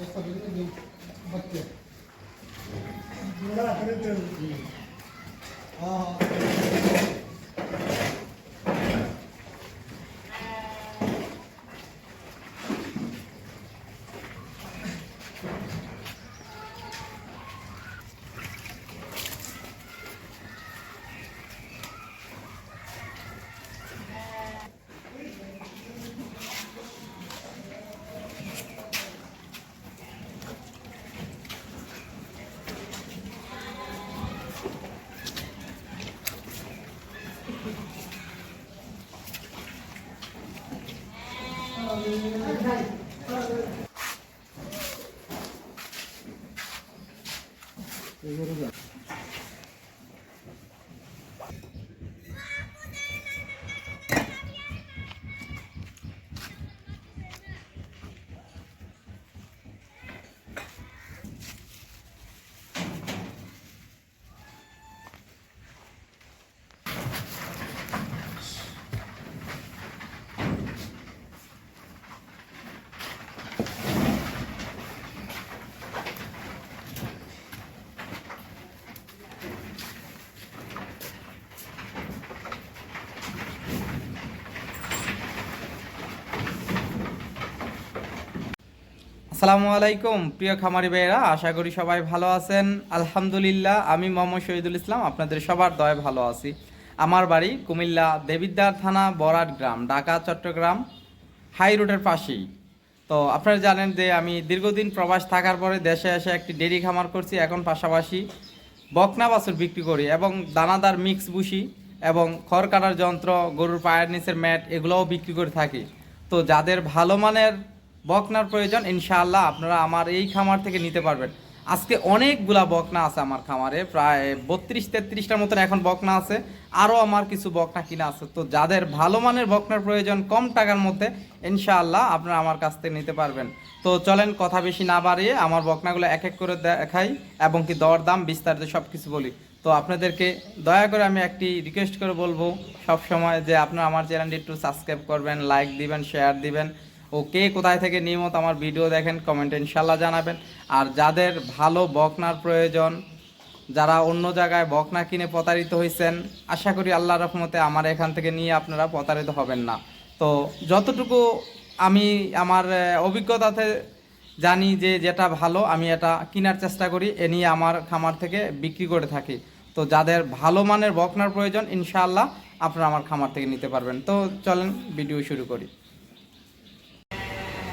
옆에 있는 게 맞지? 내가 그랬더니 아 আসসালামু আলাইকুম, প্রিয় খামারি ভাইয়েরা, আশা করি সবাই ভালো আছেন। আলহামদুলিল্লাহ, আমি মোহাম্মদ শহীদুল ইসলাম, আপনাদের সবার দয় ভালো আছি। আমার বাড়ি কুমিল্লা, দেবিদ্বার থানা, বরাট গ্রাম, ঢাকা, চট্টগ্রাম, হাই রোডের পাশেই। তো আপনারা জানেন যে আমি দীর্ঘদিন প্রবাস থাকার পরে দেশে এসে একটি ডেরি খামার করছি, এখন পাশাপাশি বকনা বাছুর বিক্রি করি এবং দানাদার মিক্স বুসি এবং খড় কাটার যন্ত্র, গরুর পায়ের নিচের ম্যাট, এগুলোও বিক্রি করে থাকি। তো যাদের ভালো মানের বকনার প্রয়োজন, ইনশাআল্লাহ আপনারা আমার এই খামার থেকে নিতে পারবেন। আজকে অনেকগুলা বকনা আছে আমার খামারে, প্রায় বত্রিশ তেত্রিশটার মতন এখন বকনা আছে। আরও আমার কিছু বকনা কিনা আছে। তো যাদের ভালো মানের বকনার প্রয়োজন কম টাকার মধ্যে, ইনশাআল্লাহ আপনারা আমার কাছ থেকে নিতে পারবেন। তো চলেন কথা বেশি না বাড়িয়ে আমার বকনাগুলো এক এক করে দেখাই এবং কি দর দাম বিস্তারিত সব কিছু বলি। তো আপনাদেরকে দয়া করে আমি একটি রিকোয়েস্ট করে বলব সব সময় যে আপনারা আমার চ্যানেলটি একটু সাবস্ক্রাইব করবেন লাইক দিবেন শেয়ার দিবেন। ও কে কোথায় থেকে নিয়মিত আমার ভিডিও দেখেন, কমেন্টে ইনশাল্লাহ জানাবেন। আর যাদের ভালো বকনার প্রয়োজন, যারা অন্য জায়গায় বকনা কিনে প্রতারিত হয়েছেন আশা করি আল্লাহ রহমতে আমার এখান থেকে নিয়ে আপনারা প্রতারিত হবেন না। তো যতটুকু আমি আমার অভিজ্ঞতাতে জানি যে যেটা ভালো, আমি এটা কেনার চেষ্টা করি, এ নিয়ে আমার খামার থেকে বিক্রি করে থাকি। তো যাদের ভালো মানের বকনার প্রয়োজন, ইনশাআল্লাহ আপনারা আমার খামার থেকে নিতে পারবেন। তো চলেন, ভিডিও শুরু করি।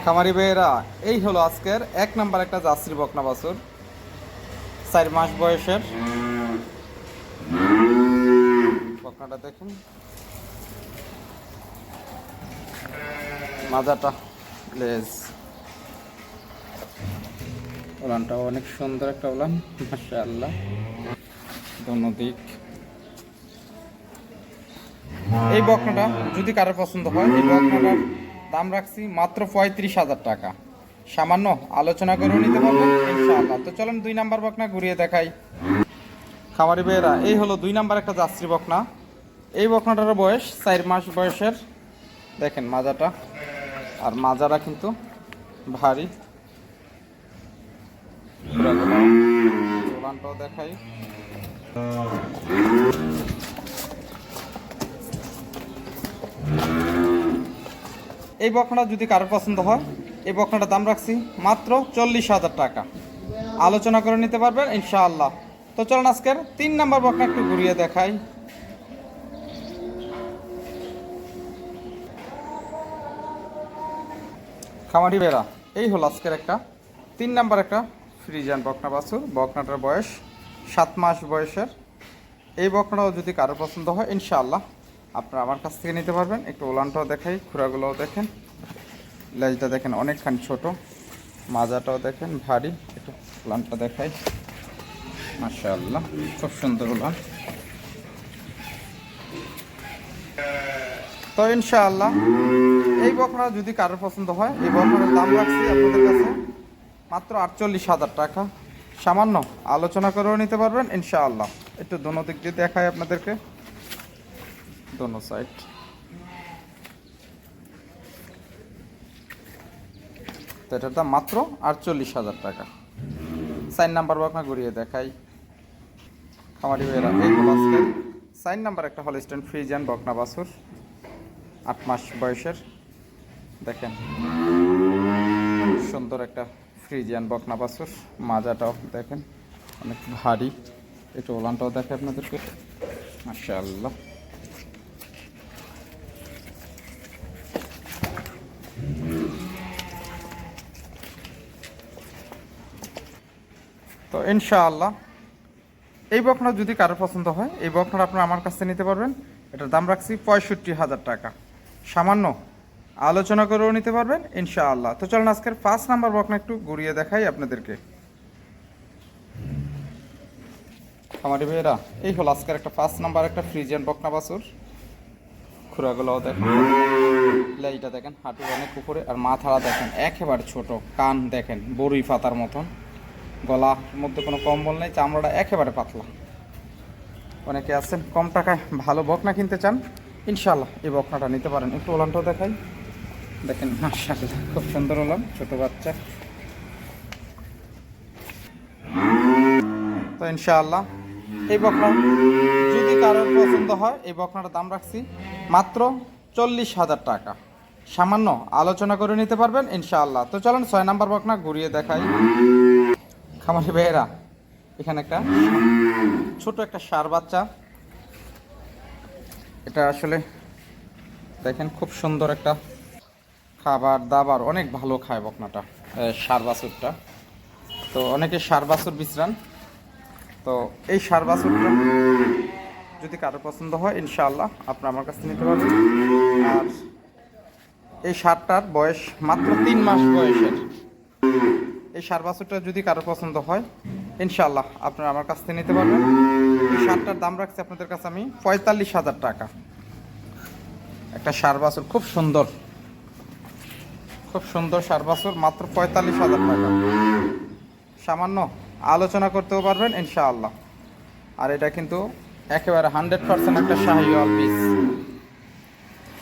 খামারি ভাইয়েরা, এই হলো আজকের এক নাম্বার একটা জার্সির বকনা বাছুর। চার মাস বয়সের। বকনাটা দেখুন। মাজাটা লেজ। উলানটাও অনেক সুন্দর একটা উলান মাসা আল্লাহ দোনো দিক এই বকনাটা যদি কারোর পছন্দ হয়, এই বকনাটার দাম রাখছি মাত্র পঁয়ত্রিশ হাজার টাকা। সামান্য আলোচনা করেও নিতে পারবেন, ইনশাআল্লাহ। তো চলেন দুই নাম্বার বকনা ঘুরিয়ে দেখাই। খামারি ভাইয়েরা, এই হলো দুই নাম্বার একটা যাত্রী বকনা। এই বকনাটার বয়স চার মাস বয়সের। দেখেন মাজাটা। আর মাজারা কিন্তু ভারী। দেখাই। এই বকনাটা যদি কারোর পছন্দ হয়, এই বকনাটার দাম রাখছি মাত্র চল্লিশ হাজার টাকা। আলোচনা করে নিতে পারবেন, ইনশাআল্লাহ। তো চলুন আজকের তিন নাম্বার বকনা একটু ঘুরিয়ে দেখাই। খামারি বেড়া, এই হলো আজকের একটা, তিন নাম্বার একটা ফ্রিজান বকনা বাছুর। বকনাটার বয়স সাত মাস বয়সের। এই বকনাটাও যদি কারোর পছন্দ হয়, ইনশাআল্লাহ। আপনারা আমার কাছ থেকে নিতে পারবেন। একটু ওলানটাও দেখাই, খুঁড়াগুলোও দেখেন। লেজটা দেখেন, অনেকখানি ছোট। মাজাটাও দেখেন, ভারী। একটু ওলানটা দেখাই। মাশাআল্লাহ, খুব সুন্দর ওলান। তো ইনশাআল্লাহ, এই বকনা যদি কারোর পছন্দ হয়, এই বকনার দাম রাখছি আপনাদের কাছে মাত্র আটচল্লিশ হাজার টাকা। সামান্য আলোচনা করেও নিতে পারবেন, ইনশাআল্লাহ। একটু দোনো দিক দিয়ে দেখায় আপনাদেরকে। দোনো সাইড তো এটার দাম মাত্র আটচল্লিশ হাজার টাকা। সাইন নাম্বার বকনা ঘুরিয়ে দেখাই। খামারি ভাইয়েরা এই হলো আজকে। সাইন নাম্বার একটা হলস্টেন ফ্রিজিয়ান বকনা বাছুর, আট মাস বয়সের। দেখেন, সুন্দর একটা ফ্রিজিয়ান বকনা বাছুর। মাজাটাও দেখেন, অনেক ভারী। একটু ওলানটাও দেখে আপনাদেরকে। মাশাআল্লাহ। তো ইনশাআল্লাহ। এই বকনা যদি কারও পছন্দ হয়, এই বকনাটা আপনারা আমার কাছ নিতে পারবেন। এটার দাম রাখছি পঁয়ষট্টি হাজার টাকা। সামান্য আলোচনা করেও নিতে পারবেন, ইনশাআল্লাহ। তো চলুন আজকের ফার্স্ট নাম্বার বকনা একটু ঘুরিয়ে দেখাই আপনাদেরকে। আমারি ভাইয়েরা, এই হলো আজকের একটা ফার্স্ট নাম্বার একটা ফ্রিজিয়ান বকনা বাসুর খুরাগুলোও দেখেন। লাইটা দেখেন, হাঁটু অনেক উপরে, আর মাথাটা দেখেন, একেবারে ছোট, কান দেখেন বড়ি পাতার মতন। গলার মধ্যে কোনো কম্বল নেই, চামড়াটা একেবারে পাতলা। অনেকে আছেন, কম টাকায় ভালো বকনা কিনতে চান ইনশাল্লাহ এই বকনাটা নিতে পারেন। একটু ওলানটাও দেখাই। দেখেন, মাশাআল্লাহ, খুব সুন্দর ওলান, ছোট বাচ্চা। তো ইনশাআল্লাহ, এই বকনা যদি কারোর পছন্দ হয়, এই বকনাটার দাম রাখছি মাত্র চল্লিশ হাজার টাকা। সামান্য আলোচনা করে নিতে পারবেন, ইনশাআল্লাহ। তো চলেন, ছয় নাম্বার বকনা ঘুরিয়ে দেখাই। খামারি ভাইয়েরা, এখানে একটা ছোট একটা সার বাচ্চা। এটা আসলে দেখেন খুব সুন্দর একটা খাবার, দাবার, অনেক ভালো খায় বকনাটা সার বাছুরটা। তো অনেকে সার বাছুর বিশ্রান। তো এই সার বাছুরটা যদি কারও পছন্দ হয়, ইনশাআল্লাহ আপনার আমার কাছে নিতে পারবেন। আর এই সারটার বয়স মাত্র তিন মাস বয়সের। এই সার যদি কারও পছন্দ হয়, ইনশাআল্লাহ আপনারা আমার কাছ থেকে নিতে পারবেন। এই সারটার দাম রাখছি আপনাদের কাছে আমি পঁয়তাল্লিশ হাজার টাকা। একটা সার বাছুর খুব সুন্দর। খুব সুন্দর সার বাছুর, মাত্র পঁয়তাল্লিশ হাজার টাকা। সামান্য আলোচনা করতেও পারবেন, ইনশাআল্লাহ। আর এটা কিন্তু একেবারে হান্ড্রেড পার্সেন্ট একটা শাহিওয়াল বীজ।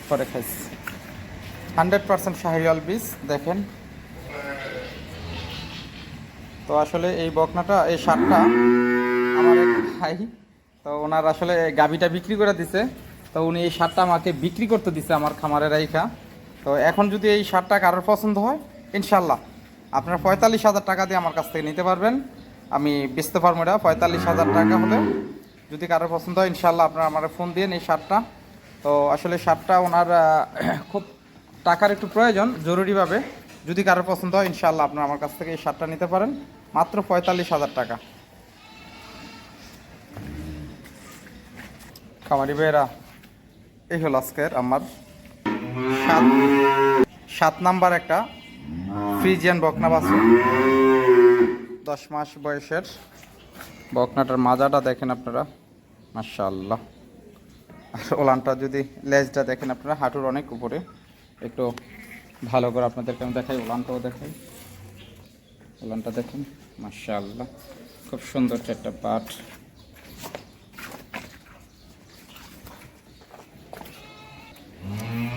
করে খাইছি। হান্ড্রেড পার্সেন্ট শাহিওয়াল বীজ, দেখেন। তো আসলে এই বকনাটা, এই সারটা আমার এক ভাই, তো ওনার আসলে গাবিটা বিক্রি করে দিছে। তো উনি এই সারটা আমাকে বিক্রি করতে দিছে আমার খামারের রাইখা। তো এখন যদি এই সারটা কারোর পছন্দ হয়, ইনশাল্লাহ। আপনার পঁয়তাল্লিশ হাজার টাকা দিয়ে আমার কাছ থেকে নিতে পারবেন। আমি বেচতে পারব এটা পঁয়তাল্লিশ হাজার টাকা হলে। যদি কারোর পছন্দ হয়, ইনশাল্লাহ আপনারা আমার ফোন দিয়ে এই সারটা। তো আসলে সারটা ওনার খুব টাকার একটু প্রয়োজন, জরুরিভাবে। যদি কারোর পছন্দ হয় ইনশাল্লাহ আপনারা আমার কাছ থেকে এই সারটা নিতে পারেন। মাত্র পঁয়তাল্লিশ হাজার টাকা। খামারি ভাইয়েরা, এই হলো আজকের আমার সাত সাত নাম্বার একটা ফ্রিজিয়ান বকনা বাছুর। দশ মাস বয়সের বকনাটার মাজাটা দেখেন আপনারা। মাশাআল্লাহ। আর ওলানটা যদি লেজটা দেখেন আপনারা, হাঁটুর অনেক উপরে। একটু ভালো করে আপনাদেরকে আমি দেখাই ওলানটাও দেখাই। ওলানটা দেখেন, মাশাআল্লাহ, খুব সুন্দর একটা পাট।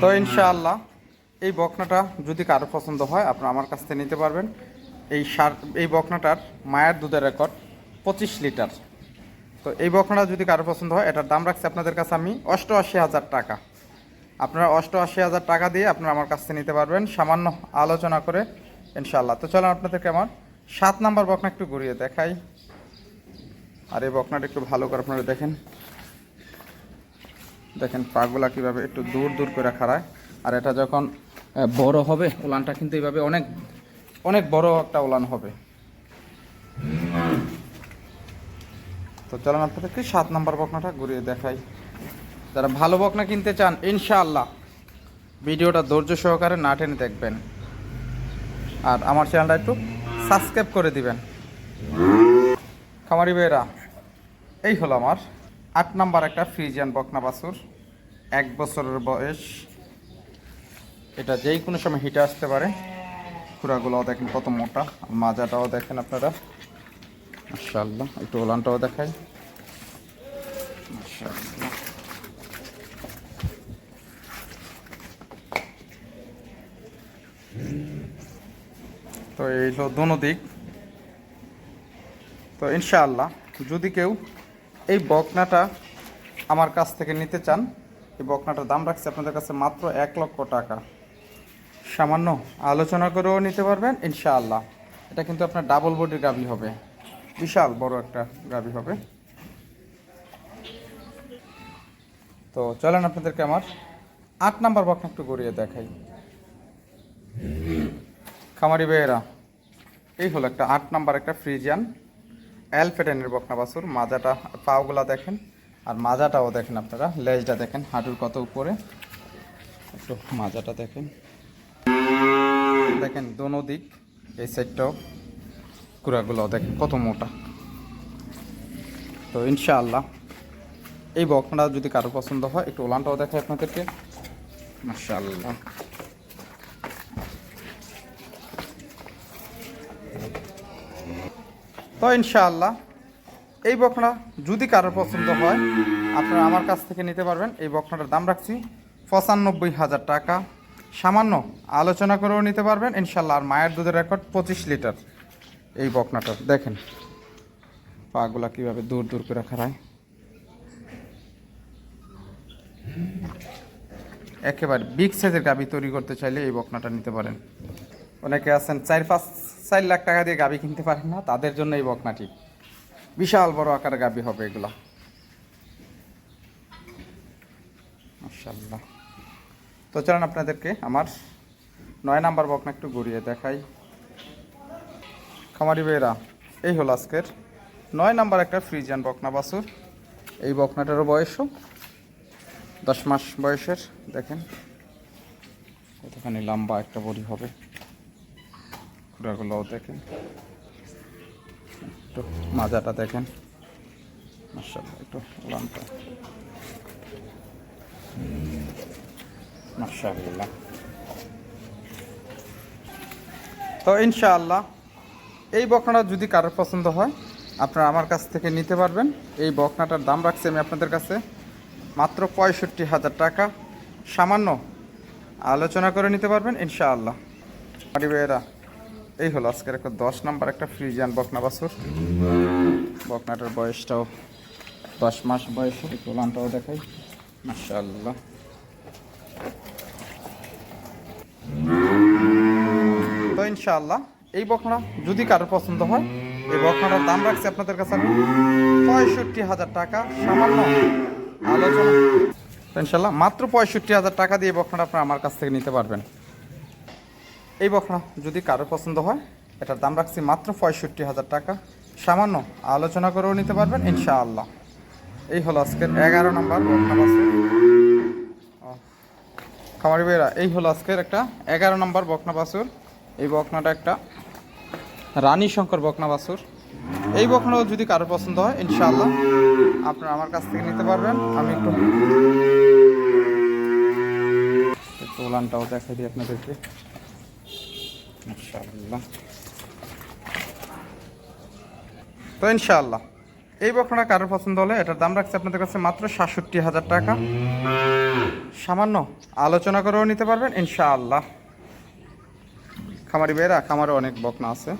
তো ইনশাআল্লাহ, এই বকনাটা যদি কারও পছন্দ হয়, আপনারা আমার কাছ থেকে নিতে পারবেন। এই সার, এই বকনাটার মায়ের দুধের রেকর্ড পঁচিশ লিটার। তো এই বকনাটা যদি কারও পছন্দ হয়, এটার দাম রাখছি আপনাদের কাছে আমি অষ্টআশি হাজার টাকা। আপনারা অষ্টআশি হাজার টাকা দিয়ে আপনারা আমার কাছ থেকে নিতে পারবেন। সামান্য আলোচনা করে, ইনশাআল্লাহ। তো চলুন আপনাদেরকে আমার সাত নাম্বার বকনা একটু ঘুরিয়ে দেখাই। আর এই বকনাটা একটু ভালো করে আপনারা দেখেন। দেখেন পাগুলা কীভাবে একটু দূর দূর করে খাড়ায়। আর এটা যখন বড় হবে, উলানটা কিন্তু এইভাবে অনেক অনেক বড় একটা উলান হবে। তো চলুন আপনাদেরকে সাত নম্বর বকনাটা ঘুরিয়ে দেখাই। যারা ভালো বকনা কিনতে চান, ইনশাআল্লাহ। ভিডিওটা ধৈর্য সহকারে না টেনে দেখবেন। আর আমার চ্যানেলটা একটু সাবস্ক্রাইব করে দিবেন। খামারি ভাইয়েরা, এই হলো আমার আট নাম্বার একটা ফ্রিজিয়ান বকনা বাছুর। এক বছরের বয়স। এটা যেই কোনো সময় হিটে আসতে পারে। খুরাগুলোও দেখেন কত মোটা। মাজাটাও দেখেন আপনারা। মাশাআল্লাহ, একটু ওলানটাও দেখায় তো এই হলো দোনো দিক। তো ইনশাআল্লাহ, যদি কেউ এই বকনাটা আমার কাছ থেকে নিতে চান, এই বকনাটার দাম রাখছে আপনাদের কাছে মাত্র এক লক্ষ টাকা। সামান্য আলোচনা করেও নিতে পারবেন, ইনশাআল্লাহ। এটা কিন্তু আপনার ডাবল বডির গাভি হবে। বিশাল বড় একটা গাভি হবে। তো চলেন আপনাদেরকে আমার আট নাম্বার বকনা একটু গড়িয়ে দেখাই। খামারি বেয়েরা এই হলো একটা আট নাম্বার একটা ফ্রিজিয়ান অ্যালফেটেনের বকনা বাছুর। মাজাটা, পাওগুলা দেখেন, আর মাজাটাও দেখেন আপনারা, লেজটা দেখেন, হাঁটুর কত উপরে। একটু মাজাটা দেখেন। দেখেন, দোনো দিক, এই সাইডটাও কুড়াগুলো দেখেন, কত মোটা। তো ইনশাআল্লাহ, এই বকনাটা যদি কারও পছন্দ হয়, একটু ওলানটাও দেখায় আপনাদেরকে। মাশাআল্লাহ। তো ইনশাআল্লাহ, এই বকনা যদি কারোর পছন্দ হয়, আপনারা আমার কাছ থেকে নিতে পারবেন। এই বকনাটার দাম রাখছি পঁচানব্বই হাজার টাকা। সামান্য আলোচনা করেও নিতে পারবেন। ইনশাল্লাহ আর মায়ের দুধের রেকর্ড পঁচিশ লিটার। এই বকনাটা দেখেন, পাগুলা কীভাবে দূর দূর করে খাড়ায়। একেবারে বিগ সাইজের গাবি তৈরি করতে চাইলে এই বকনাটা নিতে পারেন। অনেকে আছেন চার পাঁচ চার লাখ টাকা দিয়ে গাবি কিনতে পারেন না, তাদের জন্য এই বকনাটি। বিশাল বড় আকারের গাবি হবে এগুলা। মাশাল্লাহ তো চলেন আপনাদেরকে আমার নয় নাম্বার বকনা একটু ঘুরিয়ে দেখাই। খামারি বেরা এই হলো আজকের নয় নাম্বার একটা ফ্রিজিয়ান বকনা বাছুর। এই বকনাটারও বয়সও দশ মাস বয়সের, দেখেন। কতখানি লম্বা একটা বডি হবে। খুঁড়াগুলোও দেখেন। একটু মাজাটা দেখেন। মার্শাল্লাহ একটু লামটা মার্শাল্লাহ তো ইনশাআল্লাহ, এই বকনাটা যদি কারোর পছন্দ হয়, আপনারা আমার কাছ থেকে নিতে পারবেন। এই বকনাটার দাম রাখছি আমি আপনাদের কাছে মাত্র পঁয়ষট্টি হাজার টাকা। সামান্য আলোচনা করে নিতে পারবেন, ইনশাআল্লাহ। এই হলো আজকের একটা দশ নাম্বার একটা ফ্রিজিয়ান বকনা বাছুর বকনাটার বয়সটাও দশ মাস বয়স তোলানটাও দেখাই। মাশাআল্লাহ। তো ইনশাআল্লাহ, এই বকনা যদি কারোর পছন্দ হয়, এই বকনাটার দাম রাখছি আপনাদের কাছে আমি পঁয়ষট্টি হাজার টাকা, সামান্য আলোচনা। ইনশাল্লাহ মাত্র পঁয়ষট্টি হাজার টাকা দিয়ে এই বকনাটা আপনারা আমার কাছ থেকে নিতে পারবেন। এই বকনা যদি কারোর পছন্দ হয়, এটার দাম রাখছি মাত্র পঁয়ষট্টি হাজার টাকা। সামান্য আলোচনা করেও নিতে পারবেন, ইনশাআল্লাহ। এই হলো আজকের এগারো নম্বর খামারি ভাইরা এই হলো আজকের একটা এগারো নম্বর বকনা বাসুর এই বকনাটা একটা রানী শঙ্কর বকনা বাসুর এই বকনাও যদি কারোর পছন্দ হয়, ইনশাআল্লাহ আপনারা আমার কাছ থেকে নিতে পারবেন। আমি একটু একটু দেখাই দিই আপনাদেরকে। তো ইনশাআল্লাহ, এই বকনাটা কারোর পছন্দ হলে এটার দাম রাখছে আপনাদের কাছে মাত্র সাতষট্টি হাজার টাকা। সামান্য আলোচনা করেও নিতে পারবেন, ইনশাআল্লাহ। খামারি বেরা খামারে অনেক বকনা আছে।